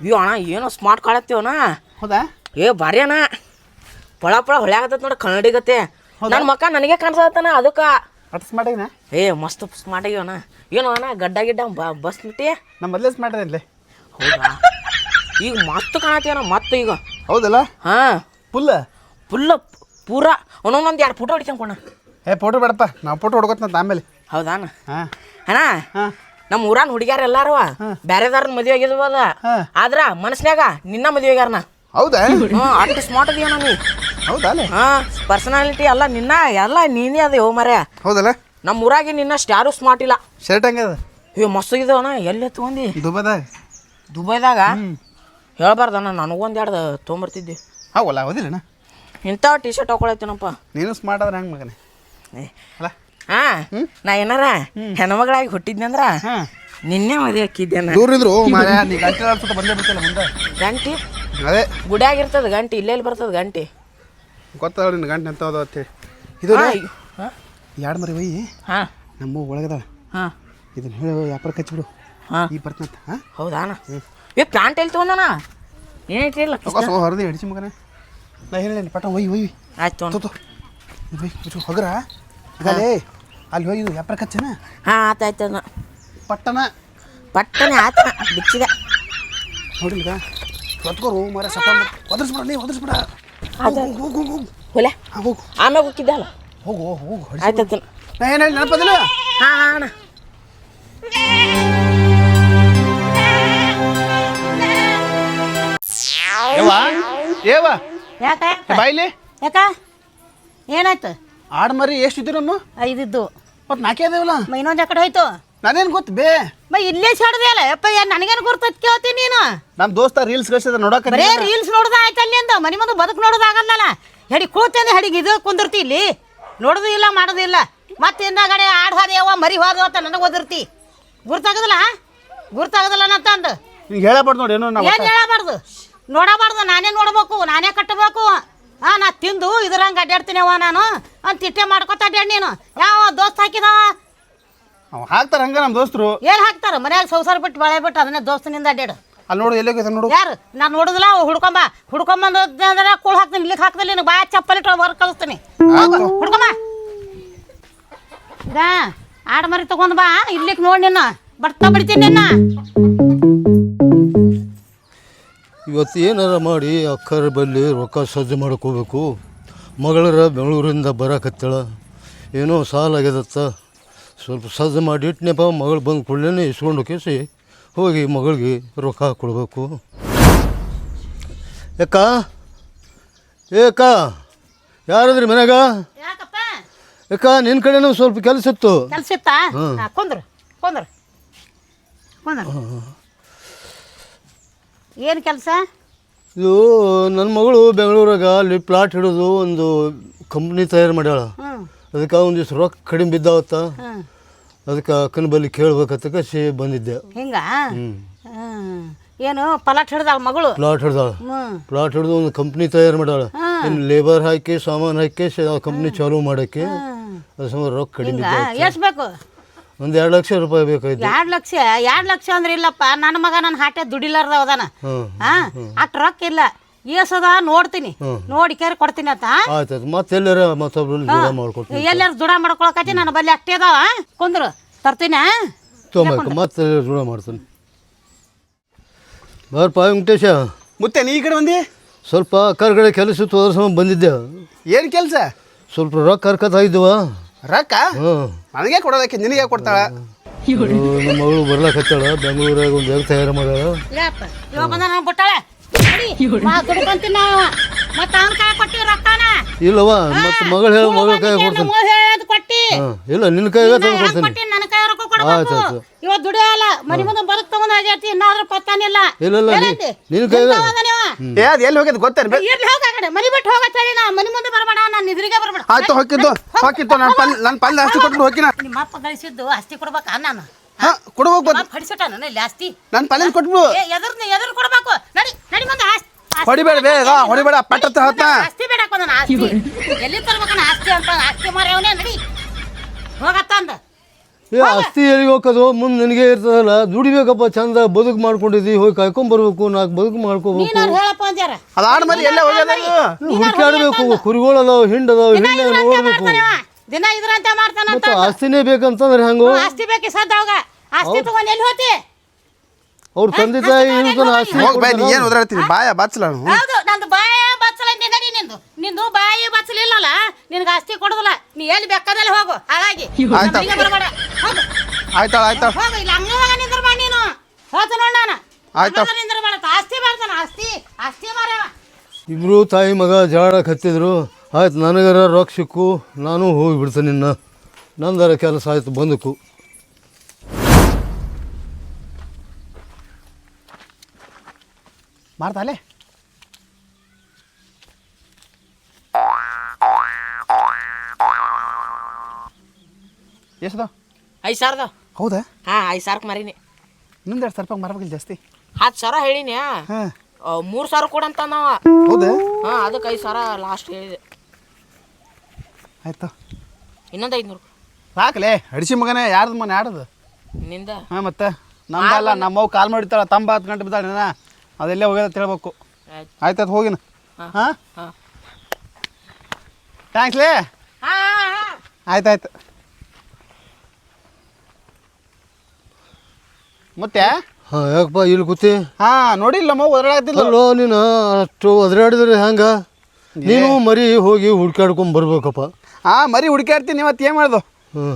ಅಯ್ಯೋ ಅಣ್ಣ ಏನೋ ಸ್ಮಾರ್ಟ್ ಕಾಳತ್ತೀವಣ್ಣ ಹೌದಾ? ಏ ಭಾರಿ ಅಣ್ಣ. ಪಳ ಪಳ ಹೊಳ್ಯಾಗತ್ತ ನೋಡಿ ಕನ್ನಡಿ ಗತೆ ನನ್ನ ಮಕ್ಕ ನನಗೆ ಕಾಣಿಸತ್ತಾನ ಅದಕ್ಕೆ. ಸ್ಮಾರ್ಟ್ ಆಗಿನ? ಏ ಮಸ್ತ್ ಸ್ಮಾರ್ಟ್ ಆಗ್ಯವನ ಏನು ಅಣ್ಣ ಗಡ್ಡ ಗಿಡ್ಡ ಬ ಬಸ್ ಬಿಟ್ಟಿ ನಮ್ಮ ಮೊದಲೇ ಸ್ಮಾರ್ಟ್ ಅದೇ ಹೌದಾ? ಈಗ ಮಸ್ತ್ ಕಾಣತ್ತೀವನ ಮತ್ತೆ ಈಗ. ಹೌದಲ್ಲ? ಹಾಂ. ಫುಲ್ ಫುಲ್ ಪೂರ. ಒಂದೊಂದೊಂದು ಎರಡು ಫೋಟೋ ಹೊಡಿತಂಕೊಣ ಏ ಫೋಟೋ ಬೇಡಪ್ಪ. ನಾವು ಫೋಟೋ ಹೊಡ್ಕೊತ ಆಮೇಲೆ. ಹೌದಾನ ಹಾಂ. ಅಣ್ಣ ನಮ್ಮ ಊರಾನ್ ಹುಡುಗ್ಯಾರ ಎಲ್ಲಾರು ಬ್ಯಾರೆದಾರನ್ ಮದುವೆ ಆಗಿದ್ವದ ಹಾ. ಆದ್ರ ಮನಸ್ನ್ಯಾಗ ನಿನ್ನ ಮದುವೆ ಆಗ್ಯಾರನ ಹೌದಾ? ಅಷ್ಟು ಸ್ಮಾರ್ಟ್ ಅದೀಯ ನೀ ಅಲ್ಲೇ ಹಾ ಪರ್ಸನಾಲಿಟಿ ಎಲ್ಲ ನಿನ್ನ ಎಲ್ಲ ನೀನೇ ಅದೇ ಮರ್ಯ ಹೌದಲ್ಲ? ನಮ್ಮ ಊರಾಗೆ ನಿನ್ನಷ್ಟು ಯಾರು ಸ್ಮಾರ್ಟ್ ಇಲ್ಲ. ಶರ್ಟ್ ಹಂಗದ ಏ ಮಸ್ತ್ ಅಣ್ಣ ಎಲ್ಲಿ ತೊಗೊಂಡಿ ದುಬೈದಾಗ? ದುಬೈದಾಗ? ಹೇಳ್ಬಾರ್ದಣ್ಣ ನನಗೊಂದು ಎರಡು ತೊಗೊಂಬರ್ತಿದ್ದೆ. ಹೌವಲ್ಲ ಹೌದಿಲ್ಲಣ್ಣ ಇಂಥ ಟಿ ಶರ್ಟ್ ಹಾಕೊಳತ್ತೀನಪ್ಪ ನೀನು ಸ್ಮಾರ್ಟ್ ಆದ್ರೆ ಹೆಂಗೆ ಮಗನೇ? ಏ, ಅಲ್ಲ? ಹಾ ನಾ ಏನಾರ ಹೆಣ್ಮಗಳಾಗಿ ಹುಟ್ಟಿದ್ನಂದ್ರ ಹಾಂ. ನಿನ್ನೆ ಮದುವೆ ಹಾಕಿದ್ದೇನ ದೂರ ಇದ್ರು ಮಾರ ನೀ ಗಂಟೆ ಆಡ್ಸೋತ ಬಂದೇ ಬಿಡ್ತಿಲ್ಲ ಮುಂದೆ. ಗಂಟಿ? ಅದೇ. ಗುಡಿಯಾಗಿರ್ತದ ಗಂಟಿ ಇಲ್ಲೆಲ್ಲಿ ಬರ್ತದ ಗಂಟಿ. ಗೊತ್ತಾವ ನಿನ್ನ ಗಂಟೆ ಎಂತ ಅಂತ ಹೇಳಿ. ಇದು ಎರಡು ಮರಿ ಒಯ್ಯಿ ಹಾಂ. ನಮ್ಮ ಒಳಗದ ಹಾಂ. ಇದನ್ನ ಹೇಳಿ ವ್ಯಾಪಾರ ಕಚ್ಚಿಬಿಡು. ಹಾಂ. ಈ ಬರ್ತಂತ ಹಾಂ? ಹೌದಾನ ಏ ಪ್ಲಾಂಟ್ ಎಲ್ಲಿ ತೊಗೊಂಡಣ ಏನೈತಿಲ್ಲ ಸೊ ಹರಿದು ಹಿಡಿಸಿ ಮಗನೇ. ನಾ ಹೇಳಿ ಪಟ ಒಯ್ಯಿ ಒಯ್ ಆಯ್ತು ತೋ ಒಯ್ ಹೊಗರ? ಈಗಲೇ ಅಲ್ಲಿ ಹೋಗಿ ವ್ಯಾಪಾರ ಕಚ್ಚನ? ಹಾಂ ಆತಾಯ್ತು ಅಣ್ಣ ಪಟ್ಟಣ? ಪಟ್ಟಣ ಆತ ಬಿಚ್ಚಿದೆ. ನೋಡಿಲ್ಗ? ಹೊತ್ಕೋರು ಮರ ಸಪ್ಪ ಒದರ್ಸ್ಬಿಡ ನೀ ಒದರ್ಸ್ಬಿಡ. ಹೊಲೆ ಆಮ್ಯಾಗ ಹೋಗಿದ್ದಲ್ಲ ಹೋಗು ಹೋಗು. ಹೊಡಿಸಿ ಆಯ್ತಾಯ್ತು ನಾ ಏನು ಹೇಳಿ ನೆನಪದಿಲ್ಲ? ಹಾಂ ಹಾಂ ಅಣ್ಣ. ಏವಾ ಏವ ಯಾಕೆ? ಬಾಯ್ಲಿ ಯಾಕ? ಏನಾಯ್ತು? ಆಡ ಮರಿ ಎಷ್ಟು ಇದ್ದೀರ ನಮ್ಮ ಐದಿದ್ದು. ಮತ್ತೆ ನಾಲ್ಕೇ ಅದೇವಲ್ಲ? ಇನ್ನೊಂದು ಕಡೆ ಹೋಯ್ತು. ನಾನೇನು ಗೊತ್ತು ಬೇ? ಮೈ ಇಲ್ಲೇ ಸಡದೆ ಅಲ್ಲ ಯಪ್ಪ ಏನ್ ನನಗೇನು ಗುರ್ತೈತ್ ಕೇಳ್ತೀನಿ ನೀನು? ನಮ್ಮ ದೋಸ್ತ ರೀಲ್ಸ್ ಕಳ್ಸಿದ ನೋಡಕ್ಕೆ ಬರೇ ರೀಲ್ಸ್ ನೋಡ್ದ ಆಯ್ತು ಅಲ್ಲಿ ಅಂತ ಮನೆ ಮುಂದೆ ಬದುಕು ನೋಡೋದು ಆಗಲ್ಲಲ್ಲ. ಹೆಡಿ ಕೂತಂದ್ರೆ ಹೆಡಿಗೆ ಇದು ಕುಂದಿರ್ತಿ ಇಲ್ಲಿ. ನೋಡೋದು ಇಲ್ಲ ಮಾಡೋದು ಇಲ್ಲ. ಮತ್ತೆ ಹಿಂದಾಗಡೆ ಆಡ್ ಯಾವ ಮರಿ ಹೋದವ ಅಂತ ನನಗೆ ಓದಿರ್ತಿ ಗುರ್ತಾಗದಲ್ಲ ಗುರ್ತಾಗದಲ್ಲ ಅಂತ ಅಂದು ನಿಂಗೆ ಹೇಳಬಾರ್ದು ನೋಡಿ ಏನೋ ನಾವು ಏನು ಹೇಳಬಾರ್ದು? ನೋಡಬಾರ್ದು ನಾನೇ ನೋಡಬೇಕು ನಾನೇ ಕಟ್ಟಬೇಕು. ಆ ನಾ ತಿಂದು ಇದ್ರಂಗೆ ಅಡ್ಡಾಡ್ತೀನಿ ಅವ ನಾನು. ಅಂತ ತಿಟ್ಟೆ ಮಾಡ್ಕೊತ ಅಡ್ಡಾಡ್ ನೀನು. ಯಾವ ದೋಸ್ತ ಹಾಕಿದವ? ಅವ್ ಹಾಕ್ತಾರ ಹಂಗ ನಮ್ಮ ದೋಸ್ತರು. ಏನ್ ಹಾಕ್ತಾರ? ಮನ್ಯಾಗ ಸೌಸಾರ ಬಿಟ್ಟು ಬಾಳೆ ಬಿಟ್ಟು ಅದನ್ನ ದೋಸ್ತನಿಂದ ಅಡ್ಡಾಡು ಅಲ್ಲಿ ನೋಡು ಎಲ್ಲಿ ಹೋಗಿದೆ ನೋಡು. ಯಾರು? ನಾನು ನೋಡುದಿಲ್ಲ ಅವ್ ಹುಡ್ಕೊಂಬ. ಹುಡ್ಕೊಂಬಂದ ಅಂದ್ರೆ ಕೂಳ್ ಹಾಕ್ತೀನಿ ಇಲ್ಲಿಗೆ ಹಾಕ್ದಲ್ಲಿ ನಿನಗೆ ಬಾ ಚಪ್ಪಲಿ ಇಟ್ಟು ಹೊರಗೆ ಕಳಿಸ್ತೀನಿ. ಹುಡ್ಕೊಂಬ. ಈಗ ಆಡ ಮರಿ ತಗೊಂಡ್ ಬಾ ಇಲ್ಲಿಗೆ ನೋಡಿ ನಿನ್ನ. ಬರ್ತಾ ಬಿಡ್ತೀನಿ ನಿನ್ನ. ಇವತ್ತು ಏನಾರ ಮಾಡಿ ಅಕ್ಕರ ಬಲ್ಲಿ ರೊಕ್ಕ ಸಜ್ಜು ಮಾಡ್ಕೋಬೇಕು. ಮಗಳರ ಬೆಂಗಳೂರಿಂದ ಬರಕತ್ತಳ. ಏನೋ ಸಾಲ ಆಗ್ಯದತ್ತ ಸ್ವಲ್ಪ ಸಜ್ಜು ಮಾಡಿ ಇಟ್ನೆಪ್ಪ ಮಗಳು ಬಂದು ಕೂಡಲೇ ಇಸ್ಕೊಂಡು ಕೇಸಿ ಹೋಗಿ ಮಗಳಿಗೆ ರೊಕ್ಕ ಕೊಡಬೇಕು. ಏಕ? ಏಕ? ಯಾರದ್ರಿ ಮನ್ಯಾಗ? ಯಾಕಪ್ಪ? ಏಕ ನಿನ್ನ ಕಡೆನೂ ಸ್ವಲ್ಪ ಕೆಲಸ ಇತ್ತು. ಕೆಲಸ ಇತ್ತಾ? ಹಾ, ಕುಂದ್ರು ಕುಂದ್ರು ಕುಂದ್ರು. ಏನು ಕೆಲಸ? ಇದು ನನ್ನ ಮಗಳು ಬೆಂಗಳೂರಾಗ ಅಲ್ಲಿ ಪ್ಲಾಟ್ ಹಿಡಿದು ಒಂದು ಕಂಪ್ನಿ ತಯಾರು ಮಾಡ್ಯಾಳ. ಹ್ಞೂ ಅದಕ್ಕೆ ಒಂದಿವ್ಸ ರೊಕ್ಕ ಕಡಿಮೆ ಬಿದ್ದಾವತ್ತ. ಹ್ಞೂ ಅದಕ್ಕೆ ಅಕ್ಕನ ಬಲ್ಲಿ ಕೇಳ್ಬೇಕಂತ ಕಸಿ ಬಂದಿದ್ದೆ. ಹಿಂಗ? ಹ್ಮ್. ಏನು ಪಲಾಟ್ ಹಿಡ್ದಾಳ ಮಗಳು? ಪ್ಲಾಟ್ ಹಿಡ್ದಾಳ. ಪ್ಲಾಟ್ ಹಿಡಿದು ಒಂದು ಕಂಪ್ನಿ ತಯಾರು ಮಾಡಾಳ ಇನ್ನು ಲೇಬರ್ ಹಾಕಿ ಸಾಮಾನು ಹಾಕಿ ಕಂಪ್ನಿ ಚಾಲೂ ಮಾಡಕ್ಕೆ ಅದು ಸುಮಾರು ರೊಕ್ಕ ಕಡಿಮೆ ಹಿಂಗ? ಎಷ್ಟು ಬೇಕು? ಒಂದು ಎರಡು ಲಕ್ಷ ರೂಪಾಯಿ ಬೇಕಾಯ್ತು ಎರಡು ಲಕ್ಷ ಎರಡು ಲಕ್ಷ ಅಂದ್ರೆ ಇಲ್ಲಪ್ಪ. ನನ್ನ ಮಗ ನನ್ನ ಹಾಟೆ ದುಡಿಲಾರ್ದ ಹೋದಾನ ಹ್ಞೂ ಹಾ. ಅಷ್ಟು ರೊಕ್ಕ ಇಲ್ಲ. ಏಸದ ನೋಡ್ತೀನಿ. ನೋಡಿ ಕೇರಿ ಕೊಡ್ತೀನಿ ಅಂತ. ಆಯ್ತು ಮತ್ತೆ ಎಲ್ಲಾರ ಮತ್ತೊಬ್ರು ಜೋಡ ಮಾಡ್ಕೊಡ್ತೀನಿ ಎಲ್ಲಾರು ದುಡ ಮಾಡ್ಕೊಳಕತ್ತಿ ನನ್ನ ಬಲ್ಲಿ ಅಷ್ಟೇ ಅದಾವ ಕುಂದ್ರು. ತರ್ತೀನಿ ತೊಗೊಂಬೇಕು ಮತ್ತೆ ದುಡ ಮಾಡ್ತೀನಿ ಬರ್ಪ ವೆಂಕಟೇಶ. ಮುತ್ತೆ ನೀ ಈ ಕಡೆ ಬಂದಿ? ಸ್ವಲ್ಪ ಕರ್ಗಡೆ ಕೆಲಸ ಅದ್ರ ಬಂದಿದ್ದೆ. ಏನು ಕೆಲಸ? ಸ್ವಲ್ಪ ರೊಕ್ಕ ಹರ್ಕತ್ ಆಗಿದ್ದವ. ರೊಕ್ಕ? ಹ್ಞೂ ನನಗೆ ಕೊಡೋದಕ್ಕೆ ನಿನಗೆ ಕೊಡ್ತಾಳ. ನಮ್ಮ ಮಗಳು ಬರ್ಲಾಕತ್ತಾಳ ಬೆಂಗಳೂರಾಗ ಒಂದು ಜಾಗ ತಯಾರು ಮಾಡ್ಯಾಳ. ಇವಾಗ ಬಂದ ನಾನು ಬಿಟ್ಟಾಳೆ? ಮತ್ತೆ ಅವನ ಕೈ ಕೊಟ್ಟಿ ರೊಕ್ಕನ? ಇಲ್ಲವ ಮತ್ತೆ ಮಗಳು ಹೇಳ ಮಗಳ ಕೈ ಕೊಡ್ತೀನಿ. ಕೊಟ್ಟಿ. ಇಲ್ಲ ನಿನ್ನ ಕೈಗೆ ತಂದು ಕೊಡ್ತೀನಿ. ಕೊಟ್ಟಿ ನನ್ನ ಕೈ ರೊಕ್ಕ ಕೊಡ್ಬೇಕು. ಇವತ್ತು ದುಡಿಯಲ್ಲ ಮನಿ ಮುಂದೆ ಬದುಕ್ ತಗೊಂಡು ಆಗ್ಯಾತಿ ಇನ್ನಾದ್ರೂ ಪತ್ತಾನಿಲ್ಲ ಇಲ್ಲ. ಇಲ್ಲ? ನಿನ್ನ ಕೈಗೆ? ಏ ಅದು ಎಲ್ಲಿ ಹೋಗ್ಯದ ಗೊತ್ತೇನು? ಬೇ ಎಲ್ಲಿ ಹೋಗ ಕಡೆ. ಮನಿ ಬಿಟ್ಟು ಹೋಗತ್ತೇಳಿ ನಾ. ಮನಿ ಮುಂದೆ ಬರಬೇಡ ನಾನು ನಿದ್ರಿಗೆ ಬರಬೇಡ. ಆಯ್ತು ಹೊಕ್ಕಿದ್ದು ಹೋಗಿತ್ತು ನನ್ನ ಪಲ್ ನನ್ನ ಪಲ್ಲೆ ಆಸ್ತಿ ಕೊಟ್ಟು ಹೋಗಿನ ನಿಮ್ಮ ಅಪ್ಪ ಗಳಿಸಿದ್ದು ಆಸ್ತಿ ಕೊಡ್ಬೇಕಾ ನಾನು ಹಾ ಕೊಡ್ಬೇಕು ನನ್ನ ಪಲ್ಲೆ ಕೊಟ್ಬಿಡು. ಏ ಎದುರು ಕೊಡಬೇಕು. ನಡಿ ನಡಿ ಮುಂದೆ ಆಸ್ತಿ ಆಸ್ತಿ ಹೊಡಿಬೇಡ ಬೇ ಈಗ ಹೊಡಿಬೇಡ ಪಟ್ಟತ್ತ ಹತ್ತ ಆಸ್ತಿ ಬೇಡ ನಾನು ಆಸ್ತಿ. ಎಲ್ಲಿ ತರ್ಬೇಕನ ಆಸ್ತಿ ಅಂತ ಆಸ್ತಿ ಮಾರ್ಯವನೇ ನಡಿ. ಹೋಗತ್ತ ಅಂದ. ಏ ಆಸ್ತಿ ಎಲ್ಲಿ ಹೋಗೋದು ಮುಂದೆ ನಿನಗೆ ಇರ್ತದಲ್ಲ. ದುಡಿಬೇಕಪ್ಪ ಚಂದ ಬದುಕು ಮಾಡ್ಕೊಂಡಿದ್ದಿ ಹೋಗಿ ಕಾಯ್ಕೊಂಬರ್ಬೇಕು ನಾಲ್ಕು ಬದುಕು ಮಾಡ್ಕೋಬೇಕು. ಅದು ಆಡ ಮರಿ ಎಲ್ಲ ಹೋಗ್ಯದ ಅದು? ಹುಡುಕಾಡ್ಬೇಕು ಕುರಿಗಳದಾವ ಹಿಂಡದಾವ ದಿನ ಹಿಂಡ ನೋಡ್ಬೇಕು. ದಿನ ಇದ್ರಂತ ಮಾಡ್ತಾನಂತ ಮತ್ತೆ ಆಸ್ತಿನೇ ಬೇಕಂತಂದ್ರೆ ಹೆಂಗು? ಆಸ್ತಿ ಬೇಕಿ ಸದ್ದ ಅವಾಗ. ಆಸ್ತಿ ತಗೊಂಡ್ ಎಲ್ಲಿ ಹೋತಿ? ಅವ್ರ ತಂದೆ ತಾಯಿ ಇರ್ತಾನ ಆಸ್ತಿ ಹೋಗ್ ಬೇ ನೀ ಏನು ಓದಾಡ್ತೀನಿ ಬಾಯ ಬಚ್ಚಲ ಹೌದು ನಂದು ಬಾಯ ಬಚ್ಚಲ ನಡಿ ನಿಂದು. ನಿಂದು ಬಾಯಿ ಬಚ್ಚಲಿಲ್ಲಲ್ಲ ನಿನಗೆ ಆಸ್ತಿ ಕೊಡುದಿಲ್ಲ. ನೀ ಎಲ್ಲಿ ಬೇಕಾದಲ್ಲಿ ಹೋಗು. ಹಾಗಾಗಿ ಆಯ್ತಾ. ನಮ್ಮನೆಗೆ ಬರಬೇಡ. ಹೋಗು. ಆಯ್ತಾಳ ಆಯ್ತಾಳ ಹೋಗು ಇಲ್ಲ ಹಂಗ ನಿಂದ್ರ ಬಾ ನೀನು. ಹೋತು ನೋಡ ನಾನು. ಆಯ್ತಾ. ನಿಂದ್ರ ಬೇಡ ಆಸ್ತಿ ಬರ್ತಾನ ಆಸ್ತಿ. ಆಸ್ತಿ ಮಾರವ ಇಬ್ರು ತಾಯಿ ಮಗ ಜಾಡಕ್ಕೆ ಹತ್ತಿದ್ರು ಆಯ್ತು ನನಗರ ರೊಕ್ಕ ಸಿಕ್ಕು ನಾನು ಹೋಗಿ ಬಿಡ್ತೇನೆ ನಿನ್ನ. ನಂದರ ಕೆಲಸ ಆಯ್ತು ಬಂದಕು ಮಾಡ್ತಾಲೆ ಎಷ್ಟದ? ಐದು ಸಾವಿರದ? ಹೌದಾ? ಹಾಂ ಐದು ಸಾವಿರಕ್ಕೆ ಮಾರೀನಿ. ಇನ್ನೊಂದು ಎರಡು ಸಾವಿರ ಮರಬೇಕಿಲ್ಲ ಜಾಸ್ತಿ? ಹತ್ತು ಸಾವಿರ ಹೇಳಿನಿ. ಹಾಂ. ಮೂರು ಸಾವಿರ ಕೊಡಂತ ನಾವ ಹೌದಾ? ಹಾಂ ಅದಕ್ಕೆ ಐದು ಸಾವಿರ ಲಾಸ್ಟ್ ಹೇಳಿದೆ. ಆಯ್ತು. ಇನ್ನೊಂದು ಐದುನೂರು. ಸಾಕಲೇ ಅಡಿಸಿ ಮಗನೇ ಯಾರ್ದು ಮನೆ ಯಾರ್ದು ನಿಂದ. ಹಾಂ ಮತ್ತೆ. ನಮ್ದಲ್ಲ ನಮ್ಮವ್ ಕಾಲ್ ಮಾಡಿರ್ತಾಳ ತಂಬ ಹತ್ತು ಗಂಟೆ ಬಿದ್ದಾಳ ಅದೆಲ್ಲೇ ಹೋಗ್ಯದ ತಿಳ್ಬೇಕು ಆಯ್ತು ಆಯ್ತಾಯ್ತು ಹೋಗಿನ. ಹಾಂ. ಥ್ಯಾಂಕ್ಸ್ ಲೇ. ಹಾಂ ಹಾಂ ಆಯ್ತಾಯ್ತು ಮತ್ತೆ? ಹಾಂ ಯಾಕಪ್ಪ ಇಲ್ಲಿ ಕೂತಿ? ಹಾಂ ನೋಡಿಲ್ಲ ಅಲ್ಲೋ ನೀನು ಅಷ್ಟು ಒದರಾಡಿದ್ರೆ ಹೆಂಗ? ನೀನು ಮರಿ ಹೋಗಿ ಹುಡ್ಕಾಡ್ಕೊಂಡ್ ಬರ್ಬೇಕಪ್ಪ. ಹಾಂ ಮರಿ ಹುಡ್ಕಾಡ್ತೀನಿ ಇವತ್ತು ಏನು ಮಾಡ್ದು? ಹ್ಞೂ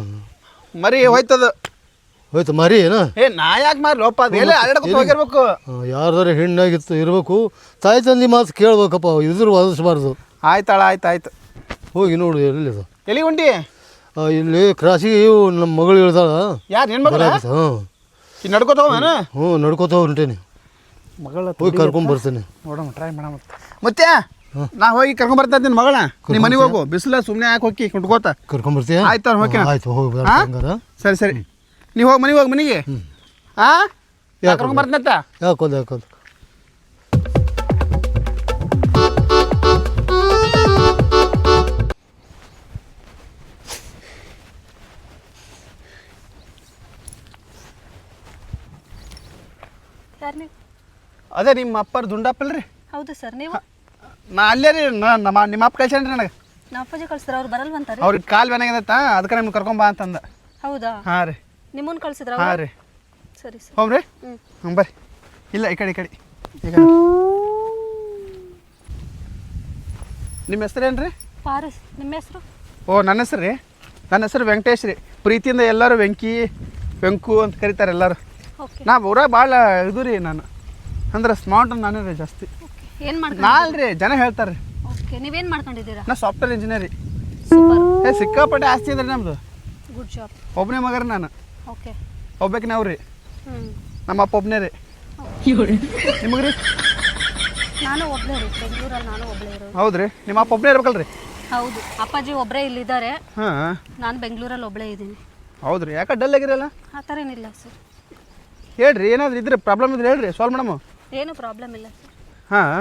ಮರಿ ಹೋಯ್ತದ. ಹೋಯ್ತು ಮರಿ ಏನ? ಏ ನಾ ಯಾಕೆ ಮಾರಿ ಲೋಪ ಅದು ಎಲ್ಲ ಹೋಗಿರ್ಬೇಕು? ಯಾರ್ದಾರ ಹೆಣ್ಣಾಗಿತ್ತು ಇರಬೇಕು. ತಾಯಿ ತಂದಿ ಮಾತು ಕೇಳ್ಬೇಕಪ್ಪ ಇದ್ರ ಒದಿಸ್ಬಾರ್ದು ಆಯ್ತಾಳ ಆಯ್ತು ಆಯ್ತು. ಹೋಗಿ ನೋಡು ಎಲ್ಲಿ ಎಲ್ಲಿ ಉಂಡಿ ಆ, ಇಲ್ಲಿ ಕ್ರಾಸಿ ಇವು ನಮ್ಮ ಮಗಳು ಇಳ್ದಾಳ ಯಾರು ನಿನ್ನ ಮಗಳ? ಹ್ಞೂ ಈಗ ನಡ್ಕೋತ ಹೋಗೋಣ ಹ್ಞೂ ನಡ್ಕೋತ ಹೊಂಟೇನಿ. ಮಗಳ ಹೋಗಿ ಕರ್ಕೊಂಡ್ ಬರ್ತೇನೆ. ನೋಡೋಣ ಟ್ರೈ ಮಾಡಮ್ಮ ಮತ್ತೆ ನಾ ಹೋಗಿ ಕರ್ಕೊಂಡ್ ಬರ್ತಾ ಇದ್ದೀನಿ ಮಗಳ ನಿಮ್ಮ ಮನೆಗೆ ಹೋಗು ಬಿಸಿಲ ಸುಮ್ಮನೆ ಯಾಕೆ ಹೋಗಿ ಕುಂಟ್ಕೋತ ಕರ್ಕೊಂಡ್ ಬರ್ತೀಯ? ಆಯ್ತು ಅವ್ರು ಹೋಗ್ಯಾನ. ಆಯ್ತು ಹೋಗಿ ಹಾ? ಹಂಗಾರ ಸರಿ ಸರಿ. ನೀವು ಹೋಗಿ ಮನೆಗೆ ಹೋಗಿ ಮನೆಗೆ? ಹಾಂ ಯಾಕೆ ಕರ್ಕೊಂಡ್ ಬರ್ತೀನತ್ತ? ಯಾಕೋದು ಯಾಕೋದು ಯಾರು ನೀವು? ಅದೇ ನಿಮ್ಮ ಅಪ್ಪರ ದುಂಡಪ್ಪಲ್ರಿ. ಹೌದು ಸರ್ ನೀವು? ನಾ ಅಲ್ಲೇ ರೀ ನಾ- ನಮ್ಮ ನಿಮ್ಮ ಅಪ್ಪ ಕಳ್ಸೇನ್ರಿ ನನಗೆ? ನಮ್ಮ ಅಪ್ಪಾಜಿ ಕಳ್ಸಿದ್ರೆ ಅವ್ರು ಬರಲ್ವಂತಾರೆ ಅವ್ರಿಗೆ ಕಾಲು ಬೆನಾಗದತ್ತ ಅದಕ್ಕೆ ನಿಮ್ಗೆ ಕರ್ಕೊಂಬಾ ಅಂತಂದ. ಹೌದಾ? ಹಾಂ ರೀ. ನಿಮ್ಮನ್ನ ಕಳ್ಸಿದ್ರ ಹಾಂ ರೀ. ಸರಿ ಸರ್. ಹೋಗ್ರಿ ಹ್ಞೂ ಬರ್ರಿ. ಇಲ್ಲ ಈ ಕಡೆ ಈ ಕಡೆ. ಈಗ ನಿಮ್ಮ ಹೆಸರೇನು ರೀ ಪಾರಸ್. ನಿಮ್ಮ ಹೆಸರು? ಓ ನನ್ನ ಹೆಸರು ರೀ. ನನ್ನ ಹೆಸರು ವೆಂಕಟೇಶ್ ರೀ. ಪ್ರೀತಿಯಿಂದ ಎಲ್ಲರೂ ವೆಂಕಿ ವೆಂಕು ಅಂತ ಕರೀತಾರೆ ಎಲ್ಲರೂ. ಓಕೆ. ನಾ ಊರ ಭಾಳ ಇದು ರೀ ನಾನು. ಅಂದ್ರೆ ಸ್ಮಾರ್ಟ್ ನಾನೇ ರೀ ಜಾಸ್ತಿ. ಏನು ನಾ ಮಾಡ್ಕೊಂಡು ಅಲ್ರಿ ಜನ ಹೇಳ್ತಾರೆ ರೀ. ಓಕೆ. ನೀವೇನು ಮಾಡ್ಕೊಂಡಿದ್ದೀರಾ? ನಾ ಸಾಫ್ಟ್ವೇರ್ ಇಂಜಿನಿಯರ್ ರೀ. ಸೂಪರ್. ಏ ಸಿಕ್ಕಾಪಟ್ಟೆ ಆಸ್ತಿ ಅಂದ್ರೆ ನಮ್ಮದು ಗುಡ್ ಜಾಬ್ ಒಬ್ಬನೇ ಮಗರ ನಾನು. ಓಕೆ. ಅವ್ರಿ ನಾವು ರೀ ಹ್ಞೂ ನಮ್ಮ ಅಪ್ಪ ಒಬ್ಬನೇ ರೀ. ನಿಮಗೆ ರೀ? ನಾನು ಒಬ್ಬನೇ ರೀ ಬೆಂಗಳೂರಲ್ಲಿ ನಾನು ಒಬ್ಬಳೇ ಇರೋದು. ಹೌದ್ರಿ. ನಿಮ್ಮ ಅಪ್ಪ ಒಬ್ಬನೇ ಇರ್ಬೇಕಲ್ರಿ? ಹೌದು. ಅಪ್ಪಾಜಿ ಒಬ್ಬರೇ ಇಲ್ಲಿದ್ದಾರೆ. ಹಾಂ. ನಾನು ಬೆಂಗಳೂರಲ್ಲಿ ಒಬ್ಬಳೇ ಇದ್ದೀನಿ. ಹೌದ್ರಿ. ಯಾಕೆ ಡಲ್ ಆಗಿರಲ್ಲ? ಆ ಥರ ಏನಿಲ್ಲ ಸರ್. ಹೇಳ್ರಿ ಏನಾದ್ರು ಇದ್ರೆ ಪ್ರಾಬ್ಲಮ್ ಇದ್ರೆ ಹೇಳ್ರಿ ಸಾಲ್ವ್ ಮಾಡಮ್ಮ. ಏನು ಪ್ರಾಬ್ಲಮ್ ಇಲ್ಲ ಸರ್. ಹಾಂ.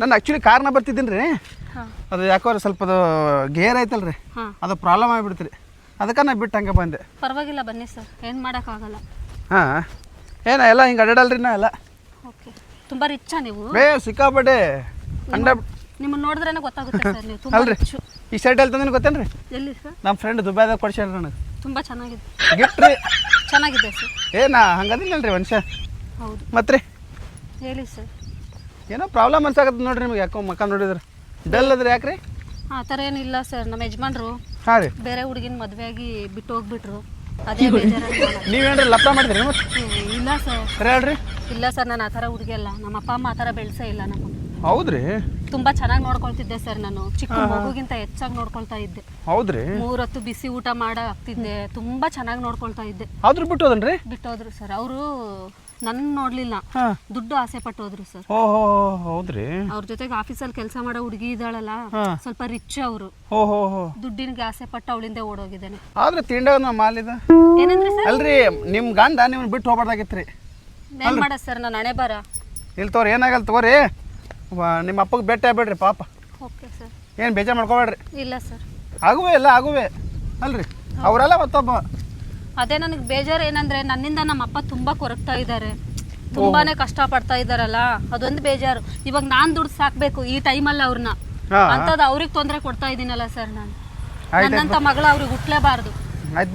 ನಾನು ಆ್ಯಕ್ಚುಲಿ ಕಾರ್ನ ಬರ್ತಿದ್ದೀನಿ ರೀ. ಹಾಂ. ಅದು ಯಾಕೋ ಸ್ವಲ್ಪ ಅದು ಗೇರ್ ಐತಲ್ರಿ ಅದು ಪ್ರಾಬ್ಲಮ್ ಆಗಿಬಿಡ್ತು ರೀ ಅದಕ್ಕೆ ನಾ ಬಿಟ್ಟು ಹಂಗೆ ಬಂದೆ. ಪರವಾಗಿಲ್ಲ ಬನ್ನಿ ಸರ್ ಏನು ಮಾಡೋಕ್ಕಾಗಲ್ಲ. ಹಾಂ ಏನ ಎಲ್ಲ ಹಿಂಗೆ ಅಡ್ಡಾಡಲ್ರಿ ನಾ ಎಲ್ಲ? ಓಕೆ. ತುಂಬ ರಿಚ್ಚಾ ನೀವು? ಬೇ ಸಿಕ್ಕಾಪಟ್ಟೆ ಅಂಡ ನಿಮ್ಮನ್ನ ನೋಡಿದ್ರೇನೆ ಗೊತ್ತಾಗುತ್ತೆ ಸರ್ ನೀವು ತುಂಬ ಅಲ್ರಿ ಈ ಶರ್ಟ್ ಹೇಳ್ತಂದ್ರೆ ಗೊತ್ತೇನ್ರಿ? ಎಲ್ಲಿ ಸರ್? ನಮ್ಮ ಫ್ರೆಂಡ್ ದುಬೈದಾಗ ಕೊಡ್ಸ್ಯಾರ ನನಗೆ. ತುಂಬ ಚೆನ್ನಾಗಿದೆ. ಗಿಫ್ಟ್ ರೀ. ಚೆನ್ನಾಗಿದೆ ಸರ್. ಏ ನಾ ಹಂಗದಿಲ್ಲಲ್ರಿ ಮನುಷ್ಯ. ಹೌದು. ಮತ್ತೆ ರೀ ಹೇಳಿ ಸರ್. ಏನೋ ಪ್ರಾಬ್ಲಮ್ ಅನ್ಸಾಕತ್ತೆ ನೋಡ್ರಿ ನಿಮ್ಗೆ ಯಾಕೋ ಮಕ್ಕ ನೋಡಿದ್ರೆ. ಡಲ್ ಅದ್ರೆ ಯಾಕ್ರಿ? ಆ ಥರ ಏನಿಲ್ಲ ಸರ್. ನಮ್ಮ ಯಜಮಾನ್ರು ಹಾಂ ರೀ. ಬೇರೆ ಹುಡುಗಿನ ಮದುವೆಯಾಗಿ ಬಿಟ್ಟು ಹೋಗ್ಬಿಟ್ರು. ಅದೇ ನೀವೇನ್ರಿ ಲಪ್ಪ ಮಾಡಿದ್ರಿ ಮತ್ತೆ ಇಲ್ಲ ಸರ್. ಸರಿ ಹೇಳ್ರಿ. ಇಲ್ಲ ಸರ್ ನಾನು ಆತರ ಥರ ಹುಡುಗಿ ಅಲ್ಲ. ನಮ್ಮ ಅಪ್ಪ ಅಮ್ಮ ಆತರ ಥರ ಬೆಳೆಸೇ ಇಲ್ಲ ನಮ್ಮನ್ನು ಹೌದ್ರಿ. ತುಂಬಾ ಚೆನ್ನಾಗಿ ನೋಡ್ಕೊಳ್ತಿದ್ದೆ ಸರ್ ನಾನು. ಚಿಕ್ಕ ಮಗುಗಿಂತ ಹೆಚ್ಚಾಗಿ ನೋಡ್ಕೊಳ್ತಾ ಇದ್ದೆ. ಹೌದ್ರಿ. ಮೂರೊತ್ತು ಬಿಸಿ ಊಟ ಮಾಡ ಆಗ್ತಿದ್ದೆ. ತುಂಬಾ ಚೆನ್ನಾಗಿ ನೋಡ್ಕೊಳ್ತಾ ಇದ್ದೆ. ಆದ್ರೂ ಬಿಟ್ಟೋದ್ರು ಸರ್. ಅವರು ನನ್ನ ನೋಡ್ಲಿಲ್ಲ. ದುಡ್ಡು ಆಸೆ ಪಟ್ಟು ಹೋದ್ರು ಸರ್. ಓಹೋ ಹೌದ್ರಿ? ಅವ್ರ ಜೊತೆಗೆ ಆಫೀಸಲ್ಲಿ ಕೆಲಸ ಮಾಡೋ ಹುಡುಗಿ ಇದ್ದಾಳಲ್ಲ ಸ್ವಲ್ಪ ರಿಚ್ ಅವರು. ಓಹೋ ದುಡ್ಡಿನ ಆಸೆ ಪಟ್ಟು ಅವಳಿಂದ ಓಡೋಗಿದ್ದಾನೆ. ಆದ್ರೆ ನಮ್ಮ ಮಾಲಿದ ಏನಂದ್ರೆ ಸರ್? ಅಲ್ರಿ ನಿಮ್ ಗಂಡ ನಿಮ್ ಬಿಟ್ಟು ಹೋಗ್ಬಾರ್ದಾಗಿತ್ರಿ. ಏನ್ ಮಾಡ ಸರ್ ನಾನು ಹಣೆ ಬರ? ಇಲ್ಲಿ ತಗೋರಿ ಏನಾಗಲ್ಲ ತಗೋರಿ? ನಿಮ್ಮ ಅಪ್ಪಗೆ ಭೇಟಿ ಆಗ್ಬೇಡ್ರಿ ಪಾಪ. Okay sir. ಏನು ಬೇಜಾರು ಮಾಡ್ಕೋಬೇಡ್ರಿ. ಇಲ್ಲ ಸರ್. ಆಗುವೆ ಇಲ್ಲ ಆಗುವೆ. ಅಲ್ರಿ. ಅವರೆಲ್ಲ ಮತ್ತೊಬ್ಬ. ಅದೇ ನನಗೆ ಬೇಜಾರು ಏನಂದ್ರೆ ನನ್ನಿಂದ ನಮ್ಮ ಅಪ್ಪ ತುಂಬಾ ಕೊರಗ್ತಾ ಇದ್ದಾರೆ. ತುಂಬಾನೇ ಕಷ್ಟ ಪಡ್ತಾ ಇದ್ದಾರಲ್ಲ ಅದೊಂದು ಬೇಜಾರು. ಇವಾಗ ನಾನ್ ದುಡ್ಡು ಸಾಕ್ಬೇಕು ಈ ಟೈಮಲ್ಲಿ ಅವ್ರನ್ನ ಅಂತದ ಅವ್ರಿಗೆ ತೊಂದರೆ ಕೊಡ್ತಾ ಇದೀನಲ್ಲ ಸರ್ ನಾನು. ನನ್ನಂತ ಮಗಳ ಅವ್ರಿಗೆ ಹುಟ್ಲೇಬಾರ್ದು. ಆಯ್ತು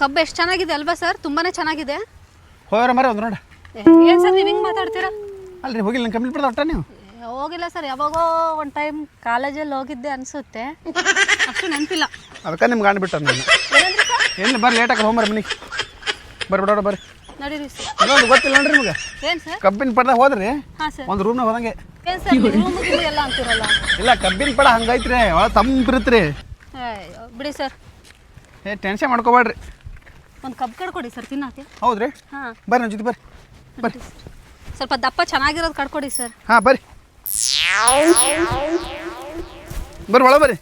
ಕಬ್ಬು ಎಷ್ಟು ಚೆನ್ನಾಗಿದೆ ಅಲ್ವಾ ಸರ್? ತುಂಬಾನೇ ಚೆನ್ನಾಗಿದೆ. ಹೋಗ್ಯಾರ ಮರ ಒಂದು ನೋಡ ಏನ್ ಸರ್ ನೀವು ಹಿಂಗ್ ಮಾತಾಡ್ತೀರಾ? ಅಲ್ರಿ ಹೋಗಿಲ್ಲ ಕಂಪ್ಲೀಟ್ ಒಟ್ಟ ನೀವು? ಹೋಗಿಲ್ಲ ಸರ್ ಯಾವಾಗೋ ಒಂದು ಟೈಮ್ ಕಾಲೇಜಲ್ಲಿ ಹೋಗಿದ್ದೆ ಅನ್ಸುತ್ತೆ. ಅಷ್ಟು ನೆನಪಿಲ್ಲ. ಅದಕ್ಕೆ ನಿಮ್ಗೆ ಗಂಡು ಬಿಟ್ಟ ನಾನು. ಏನು ಬರ್ರಿ ಲೇಟಾಗಿ ಆಗಿ ಹೋಗ್ಬರ್ರಿ ಮನೆಗೆ ಬರ್ರಿ ಬಿಡೋಣ ಬರ್ರಿ. ನಡೀರಿ ಸರ್. ಇನ್ನೊಂದು ಗೊತ್ತಿಲ್ಲ ನೋಡ್ರಿ ನಿಮ್ಗೆ? ಏನು ಸರ್? ಕಬ್ಬಿನ ಪಡ್ದಾಗ ಹೋದ್ರಿ? ಹಾಂ ಸರ್. ಒಂದು ರೂಮ್ನಾಗ ಹೋದಂಗೆ. ಏನು ಸರ್ ರೂಮ್ ಎಲ್ಲ ಅಂತೀರಲ್ಲ? ಇಲ್ಲ ಕಬ್ಬಿನ ಪಡ ಹಂಗೈತ್ರಿ ಒಳ ತಂಪಿರುತ್ರಿ ಬಿಡಿ ಸರ್. ಏ ಟೆನ್ಷನ್ ಮಾಡ್ಕೋಬೇಡ್ರಿ. ಒಂದು ಕಬ್ಬು ಕಡ್ಕೊಡಿ ಸರ್ ತಿನ್ನಕ್ಕೆ. ಹೌದ್ರಿ? ಹಾಂ. ಬರ್ರಿ ನನ್ನ ಜೊತೆ ಬರ್ರಿ. ಬರ್ರಿ ಸ್ವಲ್ಪ ದಪ್ಪ ಚೆನ್ನಾಗಿರೋದು ಕಡ್ಕೊಡಿ ಸರ್. ಹಾಂ ಬರ್ರಿ. ಬರ್ರಿ ಒಳ ಬರ್ರಿ.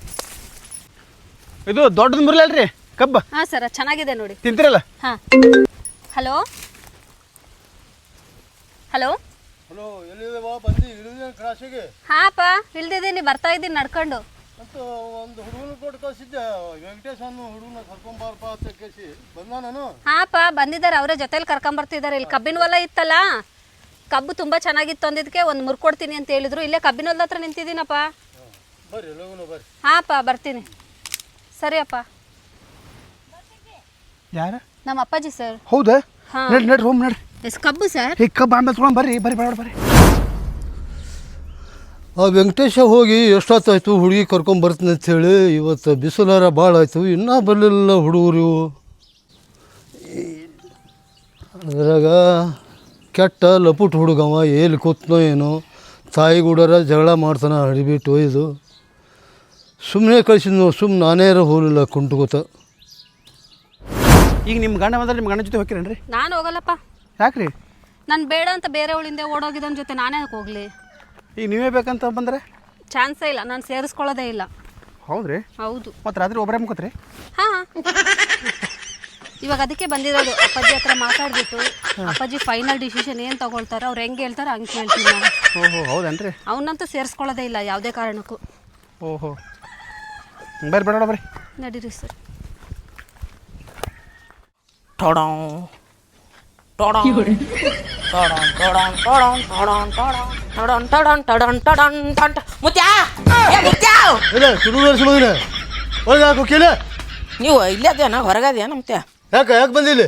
ಇದು ದೊಡ್ಡದು ಮುರ್ಲಲ್ರಿ ಕಬ್ಬ. ಹಾ ಸರ್ ಚೆನ್ನಾಗಿದೆ ನೋಡಿ. ತಿಂತಿರಲ್ಲ? ಹಾಂ. ಹಲೋ? ಹಲೋ? ಹಲೋ ಎಲ್ಲಿದೆ ಬಂದು ಇಳಿದ ಕ್ರಾಸಿಗೆ ಹಾಂ ಪಾ ಇಳ್ದಿದ್ದೀನಿ ಬರ್ತಾ ಇದ್ದೀನಿ ನಡ್ಕೊಂಡು. ಹಾಪ ಒಂದು ಹುಡುಗನ ಕೊಟ್ಟು ಕಳಿಸಿದ್ದೆ ವೆಂಕಟೇಶ್ ಅನ್ನೋ ಹುಡುಗನ ಕರ್ಕೊಂಬಾರಪ್ಪ ಅಂತ ಕೇಸಿ ಬಂದ ನಾನು? ಹಾಂ ಪಾ ಬಂದಿದ್ದಾರೆ ಅವರೇ ಜೊತೆಲಿ ಕರ್ಕೊಂಬರ್ತಿದ್ದಾರೆ. ಇಲ್ಲಿ ಕಬ್ಬಿನ ಹೊಲ ಇತ್ತಲ್ಲ? ಕಬ್ಬು ತುಂಬ ಚೆನ್ನಾಗಿತ್ತು ಅಂದಿದ್ದಕ್ಕೆ ಒಂದು ಮುರ್ಕೊಡ್ತೀನಿ ಅಂತ ಹೇಳಿದ್ರು. ಇಲ್ಲೇ ಕಬ್ಬಿನ ಹತ್ರ ನಿಂತಿದ್ದೀನಪ್ಪ. ಹಾಪ ಬರ್ತೀನಿ. ಸರಿ ಅಪ್ಪ. ಯಾರ? ನಮ್ಮ ಅಪ್ಪಾಜಿ ಸರ್. ಹೌದಾ? ಹಾಂ. ಎಸ್ ಕಬ್ಬು ಸರ್. ಈ ಕಬ್ಬ ಆಮೇಲೆ ತೊಗೊಂಡ್ ಬರ್ರಿ ಬರ್ರಿ ಬೇಡ ಬರ್ರಿ. ಆ ವೆಂಕಟೇಶ ಹೋಗಿ ಎಷ್ಟೊತ್ತಾಯ್ತು? ಹುಡುಗಿ ಕರ್ಕೊಂಬರ್ತೀನಿ ಅಂಥೇಳಿ ಇವತ್ತು ಬಿಸಿಲಾರ ಭಾಳ ಆಯಿತು. ಇನ್ನೂ ಬರಲಿಲ್ಲ ಹುಡುಗರು ಇವು ಅದ್ರಾಗ ಕೆಟ್ಟ ಲಪುಟ್ ಹುಡುಗವ ಎಲ್ಲಿ ಕೂತ್ನೋ ಏನೋ ತಾಯಿ ಗುಡರ ಜಗಳ ಮಾಡ್ತಾನೆ ಹಡಿಬಿಟ್ಟು ಒಯ್ದು ಸುಮ್ಮನೆ ಕಳಿಸಿದ್ನು ಸುಮ್ಮನೆ ನಾನೇ ಹೋಲಿಲ್ಲ ಕುಂಟುಗುತ್ತ. ಈಗ ನಿಮ್ಮ ಗಂಡ ಬಂದ್ರೆ ನಿಮ್ಮ ಗಂಡ ಜೊತೆ ಹೋಗ್ತೀರೇನ್ರಿ? ನಾನು ಹೋಗಲ್ಲಪ್ಪ. ಯಾಕ್ರಿ? ನಾನು ಬೇಡ ಅಂತ ಬೇರೆ ಬೇರೆಯವಳಿಂದ ಓಡೋಗಿದ್ದನ ಜೊತೆ ನಾನೇ ಹೋಗ್ಲಿ ಹೋಗಲಿ. ಈಗ ನೀವೇ ಬೇಕಂತ ಬಂದ್ರೆ? ಚಾನ್ಸೇ ಇಲ್ಲ ನಾನು ಸೇರಿಸ್ಕೊಳ್ಳೋದೇ ಇಲ್ಲ. ಹೌದ್ರಿ? ಹೌದು. ಮತ್ತೆ ರಾತ್ರಿ ಒಬ್ಬರೇ ಮುಖತ್ರಿ? ಹಾಂ. ಇವಾಗ ಅದಕ್ಕೆ ಬಂದಿರೋದು ಅಪ್ಪಾಜಿ ಹತ್ರ ಮಾತಾಡ್ಬಿಟ್ಟು ಅಪ್ಪಾಜಿ ಫೈನಲ್ ಡಿಸಿಷನ್ ಏನು ತಗೊಳ್ತಾರೋ ಅವ್ರು ಹೆಂಗೆ ಹೇಳ್ತಾರೋ ಹಂಗೆ ಕೇಳ್ತೀನಿ ನಾನು. ಓಹೋ ಹೌದನ್ರಿ? ಅವನಂತೂ ಸೇರಿಸ್ಕೊಳ್ಳೋದೇ ಇಲ್ಲ ಯಾವುದೇ ಕಾರಣಕ್ಕೂ. ಓಹೋ. ಬರ್ರಿ ಬೇಡ ಬರ್ರಿ. ನಡೀರಿ ಸರ್. ಟೊಡೋಂ ಟೊಡೋಂ ಟೊಡೋಂ ಟೊಡೋಂ ಟೊಡೋಂ ಟೊಡೋಂ ಟೊಡೋಂ ಟೊಡೋಂ ಟೊಡೋಂ ಟೊಡೋಂ ಟೊಡೋಂ ಮುತ್ಯಾ! ಏ ಮುತ್ಯಾ! ಇಲ್ಲ ಮಗನ ಒಳಗೆ ಹಾಕು ಕೇಳ. ನೀವು ಇಲ್ಲೇ ಅದೇನ ಹೊರಗದೇನ ಮುತ್ಯ? ಯಾಕೆ ಯಾಕೆ ಬಂದಿಲ್ಲಿ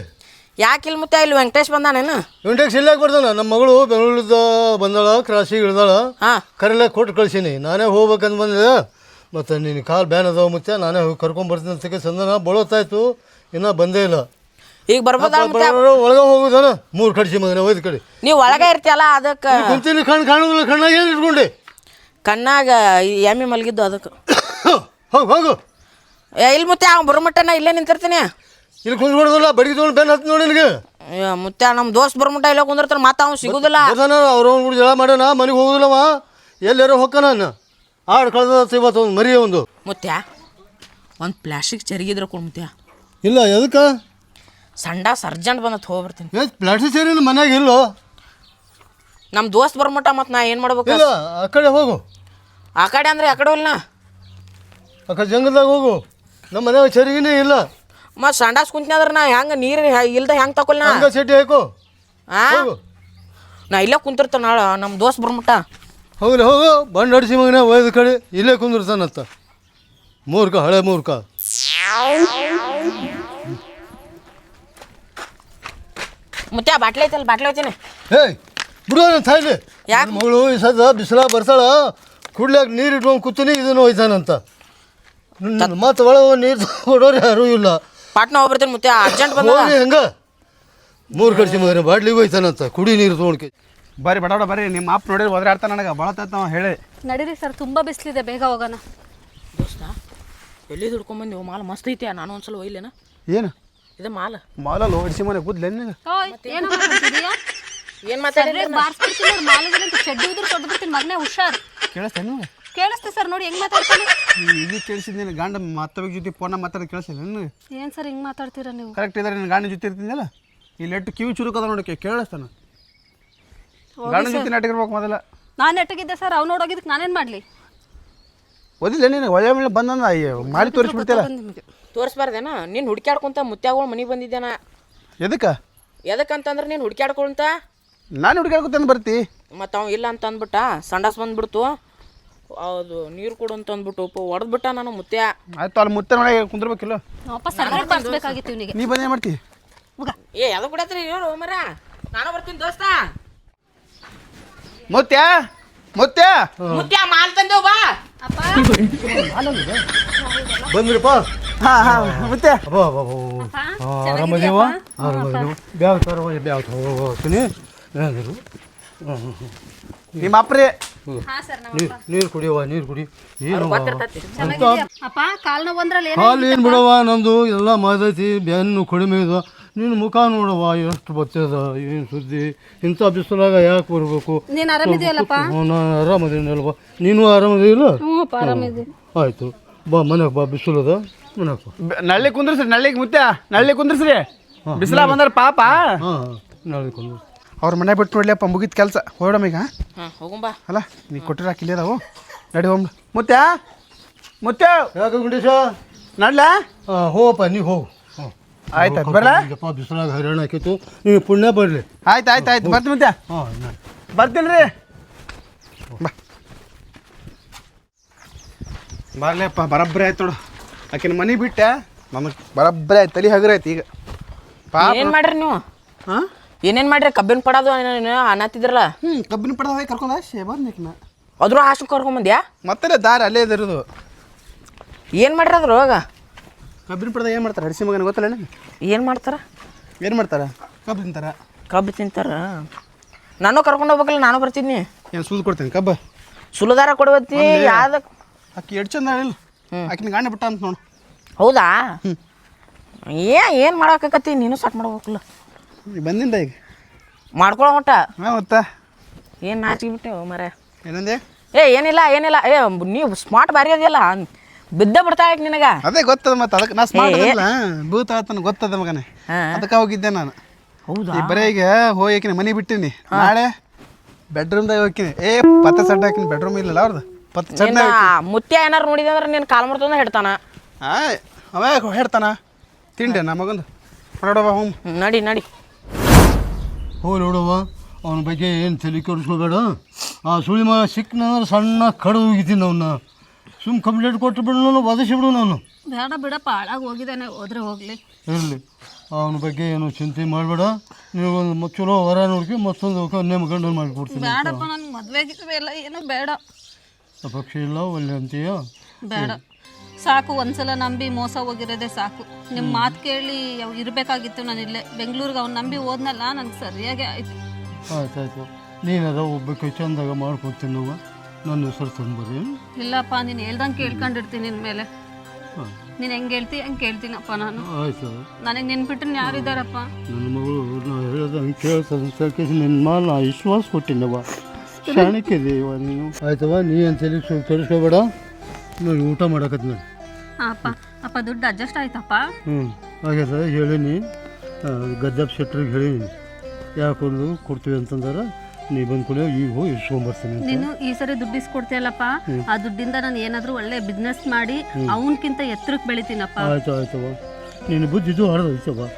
ಯಾಕಿಲ್ಲ ಮುತ್ತೆ ಇಲ್ಲಿ ವೆಂಕಟೇಶ್ ಬಂದಾನೇನು? ವೆಂಕಟೇಶ್ ಇಲ್ಲಾಕ್ ಬರ್ತಾನ? ನಮ್ಮ ಮಗಳು ಬೆಂಗಳೂರದ ಬಂದಾಳ ಕ್ರಾಸಿಗೆ ಇಳ್ದಾಳ. ಹಾಂ. ಕರೆಲ್ಲ ಕೊಟ್ಟು ಕಳ್ಸೀನಿ. ನಾನೇ ಹೋಗ್ಬೇಕಂತ ಬಂದೆ. ಮತ್ತು ನಿನ್ನ ಕಾಲು ಬ್ಯಾನ್ ಅದಾವ ಮುತ್ತೆ ನಾನೇ ಹೋಗಿ ಕರ್ಕೊಂಬರ್ತೀನಿ ಅಂತ ಸಂದನ ಬಳೋತ್ತಾಯ್ತು ಇನ್ನೂ ಬಂದೇ ಇಲ್ಲ. ಈಗ ಬರ್ಬೋದಾ ಮುತ್ಯ? ಒಳಗೆ ಹೋಗುದಾನ? ಮೂರು ಕಡಿಸಿ ಮಗನ ಒಯ್ದು ಕಡೆ. ನೀವು ಒಳಗೆ ಇರ್ತಿಯಲ್ಲ ಅದಕ್ಕೆ ಕುಂತೀನಿ ಕಣ್ಣು ಕಾಣೋದಿಲ್ಲ ಕಣ್ಣಾಗ ಏನು ಇಟ್ಕೊಂಡೆ? ಕಣ್ಣಾಗ ಈ ಎಮ್ಮೆ ಮಲಗಿದ್ದು ಅದಕ್ಕೆ. ಹೋಗು ಹೋಗು. ಏ ಇಲ್ಲಿ ಮುತ್ತೆ ಅವ್ನು ನಾ ಇಲ್ಲೇ ನಿಂತಿರ್ತೀನಿ. ಇಲ್ಲಿ ಕುಂದ್ಕೊಡೋದಿಲ್ಲ ಬಡಿಗೆ ತೊಗೊಂಡು ಬೆನ್ ಹತ್ತು ನೋಡಿ ನಿನಗೆ. ಅಯ್ಯೋ, ಮುತ್ಯ ನಮ್ಮ ದೋಸ್ತ್ ಬರುಮಟ್ಟ ಇಲ್ಲ ಕುಂದಿರ್ತಾನೆ ಮತ್ತೆ ಅವ್ನು ಸಿಗುದಿಲ್ಲ. ಬರ್ತಾನ ಅವ್ರ ಅವ್ನು ಜಳ ಮಾಡ್ಯಾನ ಮನೆಗೆ ಹೋಗುದಿಲ್ಲವ ಎಲ್ಲಾರು ಹೊಕ್ಕನ ಆಡು ಕಳೆದ ಇವತ್ತು ಒಂದು ಮರಿ ಒಂದು. ಮುತ್ಯ ಒಂದು ಪ್ಲಾಸ್ಟಿಕ್ ಚರಿಗಿದ್ರೆ ಕೊಡು ಮುತ್ಯ ಇಲ್ಲ ಎದಕ್ಕೆ? ಸಂಡ ಸರ್ಜೆಂಟ್ ಬಂದತ್ ಹೋಗ್ಬರ್ತೀನಿ. ಏ ಪ್ಲಾಸ್ಟಿಕ್ ಸೇರಿ ಮನ್ಯಾಗ ಇಲ್ಲೋ? ನಮ್ಮ ದೋಸ್ತ್ ಬರ್ಮಟ್ಟ ಮತ್ತೆ ನಾ ಏನು ಮಾಡ್ಬೇಕು? ಇಲ್ಲ ಆ ಕಡೆ ಹೋಗು. ಆ ಕಡೆ ಅಂದ್ರೆ ಆ ಕಡೆ ಇಲ್ಲ ಆ ಕಡೆ ಜಂಗಲ್ದಾಗ ಹೋಗು. ನಮ್ಮ ಮನ್ಯಾಗ ಚರಿಗಿನೇ ಇಲ್ಲ. ಮತ್ತು ಸಂಡಾಸ್ ಕುಂತ್ನಾದ್ರ ನಾ ಹೆಂಗೆ ನೀರು ಇಲ್ದ ಹೆಂಗೆ ತಕೊಲ್ ನಾ? ಹಂಗ ಹಾಕು. ಆ? ಹೋಗು. ನಾ ಇಲ್ಲೇ ಕುಂತಿರ್ತಾನ ನಾಳೆ ನಮ್ಮ ದೋಸ್ತ್ ಬರ್ಮಟ್ಟ ಹೋಗ್ಲಿ ಹೋಗು. ಬಂಡ್ ಅಡಿಸಿ ಮಗನ ಒಯ್ದ ಕಡೆ. ಇಲ್ಲೇ ಕುಂದಿರ್ತಾನಂತ. ಮೂರ್ಖ ಹಳೆ ಮೂರ್ಖ. ಮತ್ತೆ ಬಾಟ್ಲಿ ಐತಲ್ಲ ಬಾಟ್ಲಿ ಐತೀನಿ? ಏಯ್ ಬಿಡು ನನ್ನ ತಾಯಿಲಿ. ಯಾಕ್? ಮಗಳು ಈ ಸದ ಬಿಸಿಲ ಬರ್ತಾಳ ಕುಡ್ಲಾಕ ನೀರು ಇಟ್ಕೊಂಡು ಕೂತೀನಿ ಇದನ್ನು ಒಯ್ತಾನಂತ. ಮತ್ತೆ ಒಳಗೆ ನೀರು ಕೊಡೋರು ಯಾರೂ ಇಲ್ಲ. ಪಾಟ್ನ ಹೋಗ್ಬಿಡ್ತೀನಿ ಮತ್ತೆ ಅರ್ಜೆಂಟ್ ಬಂದ ಹೋಗಿ ಹೆಂಗ. ಮೂರು ಕಡಿಸಿ ಮಗನ ಬಾಡ್ಲಿ ಹೋಯ್ತಾನಂತ ಕುಡಿ ನೀರು ತೊಗೊಂಡ್ಕೆ. ಬರ್ರಿ ಬಡಾಡ ಬರ್ರಿ. ನಿಮ್ಮ ಅಪ್ಪ ನೋಡಿದ್ರೆ ಹೋದ್ರೆ ಆಡ್ತಾನೆ ನನಗೆ ಭಾಳ ನಾವು ಹೇಳಿ. ನಡೀರಿ ಸರ್ ತುಂಬ ಬಿಸಿಲಿದೆ ಬೇಗ ಹೋಗೋಣ. ದೋಸ್ತ ಎಲ್ಲಿ ದುಡ್ಕೊಂಬಂದಿ ಮಾಲ್ ಮಸ್ತ್ ಐತಿ ನಾನು ಒಂದ್ಸಲ ಒಯ್ಲೇನ? ಏನು? ಇದು ಮಾಲ. ಮಾಲಲ್ಲಿ ಹೊಡಿಸಿ ಮನೆ ಕೂದ್ಲೆ ಏನು ಓಯ್ ಏನು ಮಾತಾಡ್ತಿದೀಯಾ ಏನ್ ಮಾತಾಡಿ ಸರಿಯಾಗಿ ಬಾರ್ಸ್ಬಿಡ್ತೀನಿ ನೋಡಿ ಮಾಲಿಗೆ ಅಂತ ಚೆಡ್ಡಿ ಉದ್ರ ಕೊಟ್ಟು ಮಗನೇ ಹುಷಾರ್. ಕೇಳಿಸ್ತೇನೆ ಕೇಳಿಸ್ತೆ ಸರ್ ನೋಡಿ ಹೆಂಗ್ ಮಾತಾಡ್ತೀನಿ? ಇದು ಕೇಳಿಸಿದ್ ನಿನ್ನ ಗಂಡ ಮತ್ತೊಬ್ಬ ಜೊತೆ ಫೋನ ಮಾತಾಡೋದು ಕೇಳಿಸಿಲ್ಲ ಏನ್? ಸರ್ ಹಿಂಗ್ ಮಾತಾಡ್ತೀರಾ ನೀವು? ಕರೆಕ್ಟ್ ಇದ್ದಾರೆ ನಿನ್ನ ಗಾಂಡ ಜೊತೆ ಇರ್ತೀನಲ್ಲ? ಇಲ್ಲಿ ಲೆಟ್ ಕಿವಿ ಚುರುಕದ ನೋಡಿ ಕೇಳಿಸ್ತಾನ. ಗಾಂಡ ಜೊತೆ ನಾಟಕ ಇರ್ಬೇಕು ಮೊದಲ. ನಾನು ನೆಟ್ಟಗಿದ್ದೆ ಸರ್ ಅವ್ನು ನೋಡೋಗಿದ್ದಕ್ಕೆ ನಾನೇನ್ ಮಾಡ್ಲಿ? ಓದಿಲ್ಲ ನೀನು? ಒಳ್ಳೆ ಮೇಲೆ ಬಂದಂದ ಅಯ್ಯೋ ಮಾಡಿ ತೋರಿಸ್ಬಿಡ್ತೀರ ತೋರಿಸ್ಬಾರ್ದೇನ? ನೀನು ಹುಡ್ಕ್ಯಾಡ್ಕೊಂತ ಮುತ್ಯಾಗಳು ಮನೆಗೆ ಬಂದಿದ್ದೇನ? ಎದಕ್ಕೆ? ಎದಕ್ಕಂತಂದ್ರೆ ನೀನು ಹುಡ್ಕ್ಯಾಡ್ಕೊಂತ ನಾನು ಹುಡುಗಾಡ್ಕೊತಾನೆ ಬರ್ತಿ. ಮತ್ತು ಅವ ಇಲ್ಲ ಅಂತ ಅಂದ್ಬಿಟ್ಟ ಸಂಡಾಸ್ ಬಂದ್ಬಿಡ್ತು. ಅದು ನೀರು ಕೊಡು ಅಂತ ಅಂದ್ಬಿಟ್ಟು ಹೊಡೆದ್ಬಿಟ್ಟ ನಾನು ಮುತ್ಯ. ಆಯ್ತು ಅಲ್ಲಿ ಮುತ್ತೆ ನೋಡಿ ಕುಂದ್ರಬೇಕಿಲ್ಲ? ವಾಪಸ್ ಇವನಿಗೆ. ನೀ ಬಂದೇ ಮಾಡ್ತಿ? ಏ ಅದು ಕುಡಿಯತ್ರಿ ಹೇಳು ಮರ ನಾನು ಬರ್ತೀನಿ ದೋಸ್ತ. ಮುತ್ಯ? ಮುತ್ಯ? ಮುತ್ಯ ಮಾಲ್ ತಂದೇವ್ ಬಾ. ಬಂದ್ರಿಪ್ಪ? ಹಾ ಹಾ ಮುತ್ಯ. ಅಬ್ಬಾ ಅಬ್ಬಾ ಅಬ್ಬಾ. ಆ, ಆರಾಮದೀವ ತರೋ ಬ್ಯಾವ್ ತರವ ಸುನಿ ಹೋಗ್ತೀನಿ. ಏನಿರು ನಿಮ್ಮ ಅಪ್ರಿ. ಹಾ ಸರ್ ನೀರು ಕುಡಿಯವ್ವ ಕುಡಿಯವ ನೀರು ಕುಡಿ. ಏನು ಅಪ್ಪ ಕಾಲ್ ನೋವು ಅಂದ್ರಲ್ಲಿ ಏನ್ ಹಾಲು ಏನು ಬಿಡವ ನಂದು? ಎಲ್ಲ ಮಾದೈತಿ ಬೆನ್ನು ಕಡಿಮೆ ಇದು. ನಿನ್ನ ಮುಖ ನೋಡವ ಎಷ್ಟು ಬತ್ತದ ಏನು ಸುದ್ದಿ? ಇಂಥ ಬಿಸಿಲಾಗ ಯಾಕೆ ಬರಬೇಕು? ನೀನ್ ಆರಾಮಿದೆಯಲ್ಲಪ್ಪ? ನಾನು ಆರಾಮದೇನಲ್ವ ನೀನು ಆರಾಮದಿಲ್ಲ ಆಯ್ತು ಅಪ್ಪ ಆರಾಮಿದೆ ಆಯಿತು. ಬಾ ಮನೆಗೆ ಬಾ ಬಿಸಿಲದ. ಮನೆಗೆ ನಳ್ಳಿ ಕುಂದ್ರಸ್ರಿ ನಳ್ಳಿಗೆ ಮುತ್ಯ. ನಳ್ಳಿ ಕುಂದ್ರಸ್ರಿ. ಬಿಸಿಲ ಬಂದ್ರ ಪಾಪ. ಹಾಂ ನಳ್ಳಿ ಕೊಂಡು ಅವ್ರ ಮನೆ ಬಿಟ್ಟು ನೋಡ್ಲಿಯಪ್ಪ ಮುಗಿದ ಕೆಲಸ. ಹೊರಡಮ್ಮ ಈಗ. ಹಾಂ ಹೋಗುಂಬಾ ಅಲ್ಲ ನೀ ಕೊಟ್ಟಿರ ಹಾಕಿಲ್ಲ ಅದಾವು. ನಡಿ ಹೋಮ್ ಮುತ್ಯ? ಮುತ್ಯ? ಯಾಕೆ ಗುಂಡೇಶ. ನಡ್ಲ? ಹಾಂ ಹೋಗಪ್ಪ ನೀವು ಹೋಗು. ಆಯ್ತು ಆಯ್ತು ಬರ್ಲಾ? ಯಪ್ಪ ಬಿಸಿಲಾಗ ಹೈರಾಣ ಹಾಕಿತ್ತು ನೀವು ಪುಣ್ಯ ಬರಲಿ. ಆಯ್ತು ಆಯ್ತು ಆಯ್ತು. ಬರ್ತೀನಿ ಮುತ್ಯ. ಹಾಂ ಬರ್ತೀನಿ ರೀ. ಬಾ. ಬರ್ಲಿಯಪ್ಪ ಬರಬ್ಬರಿ ಆಯ್ತು ನೋಡು. ಆಕಿನ ಮನೆ ಬಿಟ್ಟೆ. ನಮಗೆ ಬರಬ್ಬರಿ ಆಯ್ತು ತಲೆ ಹಗರ ಆಯ್ತು ಈಗ. ಪಾಪ ಏನು ಮಾಡ್ರಿ ನೀವು? ಹಾಂ? ಏನೇನ್ ಮಾಡ್ರಿ? ಕಬ್ಬಿನ ಪಡೋದು ಅನ್ನತ್ತಿದ್ರಲ್ಲ ಹ್ಮ್ ಕಬ್ಬಿನ ಪಡದ ಹೋಗಿ ಕರ್ಕೊಂಡ ಶೇಬರ್ ನಿಕ್ನ. ಅದ್ರ ಹಾಸ್ಟೆಲ್ ಕರ್ಕೊಂಬಂದ್ಯಾ? ಮತ್ತೆ ದಾರಿ ಅಲ್ಲೇ ಇದಿರೋದು ಏನ್ ಮಾಡ್ರಿ ಅದ್ರ ಹೋಗ ಕಬ್ಬಿನ ಪಡದ ಏನು ಮಾಡ್ತಾರೆ? ಹರಿಸಿ ಮಗನ ಗೊತ್ತಲ್ಲ ಏನು ಮಾಡ್ತಾರ? ಏನು ಮಾಡ್ತಾರೆ? ಕಬ್ಬು ತಿಂತಾರ. ಕಬ್ಬು ತಿಂತಾರ? ನಾನು ಕರ್ಕೊಂಡು ಹೋಗ್ಬೇಕಲ್ಲ ನಾನು ಬರ್ತೀನಿ. ಏನು ಸುಲ್ದು ಕೊಡ್ತೀನಿ ಕಬ್ಬ? ಸುಲದಾರ ಕೊಡ್ಬತ್ತಿ ಯಾವ್ದ? ಆಕಿ ಎಷ್ಟು ಚಂದ ಇಲ್ಲ ಆಕಿನ ಗಾಣೆ ಬಿಟ್ಟ ಅಂತ ನೋಡು. ಹೌದಾ? ಏನ್ ಏನು ಮಾಡಾಕತ್ತಿ ನೀನು ಸ್ಟಾರ್ಟ್ ಮಾಡ್ಬೇಕಲ್ಲ. ಬಂದಿಂದ ಈಗ. ಮಾಡ್ಕೊಳ ಮಟ್ಟ ಹಾಂ ಮತ್ತ ಏನು ನಾಚಿಬಿಟ್ಟೆವು ಮರೆ ಏನಂದೆ? ಏ ಏನಿಲ್ಲ ಏನಿಲ್ಲ. ಏ ನೀವು ಸ್ಮಾರ್ಟ್ ಬಾರಿ ಅದಿಲ್ಲ ಬಿದ್ದ ಬಿಡ್ತಾ ಈಗ ನಿನಗ? ಅದೇ ಗೊತ್ತದ ಮತ್ತೆ ಅದಕ್ಕೆ ನಾ ಸ್ಮಾರ್ಟ್. ಅಲ್ಲ ಭೂತ ಆತನ ಗೊತ್ತದ ಮಗನೇ. ಅದಕ್ಕೆ ಹೋಗಿದ್ದೆ ನಾನು. ಹೌದಾ? ಈ ಬರೀ ಈಗ ಹೋಗಿನ ಮನೆ ಬಿಟ್ಟಿನಿ. ನಾಳೆ ಬೆಡ್ರೂಮ್ದಾಗ ಹೋಗ್ತೀನಿ. ಏ ಪತ್ತೆ ಸಡ್ಡ ಹಾಕಿನಿ. ಬೆಡ್ರೂಮ್ ಇಲ್ಲಲ್ಲ ಅವ್ರದ್ದು ಪತ್ತೆ ಸಡ್ಡ ಮುತ್ಯ ಏನಾರು ನೋಡಿದೆ ಅಂದ್ರೆ ನೀನು ಕಾಲ್ ಮಾಡ್ತಂದ ಹಿಡ್ತಾನ ಹಾಂ ಅವ ಹೇಳ್ತಾನ. ತಿಂಡೆ ನಮಗೊಂದು ಹೋಮ್. ಹ್ಮ್, ನಡಿ ನಡಿ. ಹೋಗಿ ನೋಡವ್ವ. ಅವನ ಬಗ್ಗೆ ಏನು ತಲೆ ಕೆಡಿಸ್ಕೋಬೇಡ. ಆ ಸುಳಿ ಮಗ ಸಿಕ್ಕನಂದ್ರೆ ಸಣ್ಣ ಕಡು ಹೋಗಿದ್ದೀನಿ ಅವನ್ನ ಸುಮ್ಮ ಕಂಪ್ಲೇಂಟ್ ಕೊಟ್ಟು ಬಿಡು ನಾನು ಒದಿಸಿಬಿಡು ನಾನು. ಬೇಡ ಬಿಡಪ್ಪ ಹಾಳಾಗಿ ಹೋಗಿದ್ದಾನೆ ಹೋದ್ರೆ ಹೋಗಲಿ. ಇರಲಿ. ಅವನ ಬಗ್ಗೆ ಏನು ಚಿಂತೆ ಮಾಡಬೇಡ. ನೀವು ಒಂದು ಮಚ್ಚಲೋ ಚಲೋ ವರ ನೋಡ್ಕೊ ಮತ್ತೊಂದು ಅನ್ನೇ ಗಂಡನ ಮಾಡಿಕೊಡ್ತೀನಿ ಬೇಡಪ್ಪ ನನ್ನ ಮದುವೆ ಎಲ್ಲ ಏನು ಬೇಡ. ಪಕ್ಷಿ ಇಲ್ಲ ಒಳ್ಳೆ ಅಂತೀಯ? ಬೇಡ. ಸಾಕು ಒಂದ್ಸಲ ನಂಬಿ ಮೋಸ ಹೋಗಿರೋದೇ ಸಾಕು. ನಿಮ್ಮ ಮಾತು ಕೇಳಿ ಇರಬೇಕಾಗಿತ್ತು ನಾನು ಇಲ್ಲೇ ಬೆಂಗಳೂರಿಗೆ ಅವ್ನು ನಂಬಿ ಹೋದ್ನಲ್ಲ ನನಗೆ ಸರಿಯಾಗಿ ಆಯ್ತು. ಆಯ್ತಾಯ್ತು. ಆಯ್ತು ನೀನದ ಒಬ್ಬಕ್ಕೆ ಚಂದಾಗ ಮಾಡ್ಕೊಡ್ತೀನಿ ನಾವು ನನ್ನ ಹೆಸರು ತಂದ್ಬರಿ ಇಲ್ಲಪ್ಪ ನೀನು ಹೇಳ್ದಂಗೆ ಕೇಳ್ಕೊಂಡಿರ್ತೀನಿ ನಿನ್ನ ಮೇಲೆ. ನೀನು ಹೆಂಗೆ ಹೇಳ್ತಿ ಹಂಗೆ ಕೇಳ್ತೀನಪ್ಪ ನಾನು. ಆಯ್ತು. ನನಗೆ ನೆನ್ಪಿಟ್ಟು ಯಾರಿದ್ದಾರಪ್ಪ ನನ್ನ ಮಗಳು ನಾ ಹೇಳ್ದಂಗೆ ಕೇಳ್ತದೆ ಅಂತ ನಿನ್ನ ಮೇಲೆ ನಾ ವಿಶ್ವಾಸ ಕೊಟ್ಟಿನವ ಶಾಣಕ್ಕಿದೀವ ನೀನು. ಆಯ್ತವ ನೀ ಅಂತ ಕೆಡಿಸ್ಕೋಬೇಡ ನೋಡಿ ಊಟ ಮಾಡಕತ್ ನಾನು ಅಪ್ಪ ಅಪ್ಪ ದುಡ್ಡು ಅಡ್ಜಸ್ಟ್ ಆಯ್ತಪ್ಪ. ಹ್ಞೂ ಆಗ್ಯದ ಹೇಳೀನಿ. ಗದ್ದಪ್ಪ ಶೆಟ್ರಿಗೆ ಹೇಳೀನಿ. ಯಾಕೊಂದು ಕೊಡ್ತೀವಿ ಅಂತಂದ್ರೆ ನೀ ಬಂದು ಕೂಡ ಈಗ ಹೋಗಿ ಇಸ್ಕೊಂಬರ್ತೀನಿ ಅಂತ. ನೀನು ಈ ಸರಿ ದುಡ್ಡು ಇಸ್ಕೊಡ್ತೀಯಲ್ಲಪ್ಪ. ಆ ದುಡ್ಡಿಂದ ನಾನು ಏನಾದರೂ ಒಳ್ಳೆ ಬಿಸ್ನೆಸ್ ಮಾಡಿ ಅವನಕ್ಕಿಂತ ಎತ್ತರಕ್ಕೆ ಬೆಳಿತೀನಪ್ಪ. ಆಯ್ತು ಆಯ್ತವ ನೀನು ಬುದ್ಧಿದು ಹರಿದೈತವ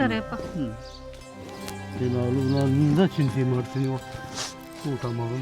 ಸರಿಯಪ್ಪ ಅಲ್ಲೂ ನನ್ನಿಂದ ಚಿಂತೆ ಮಾಡ್ತೀನಿ ಊಟ ಮಾಡು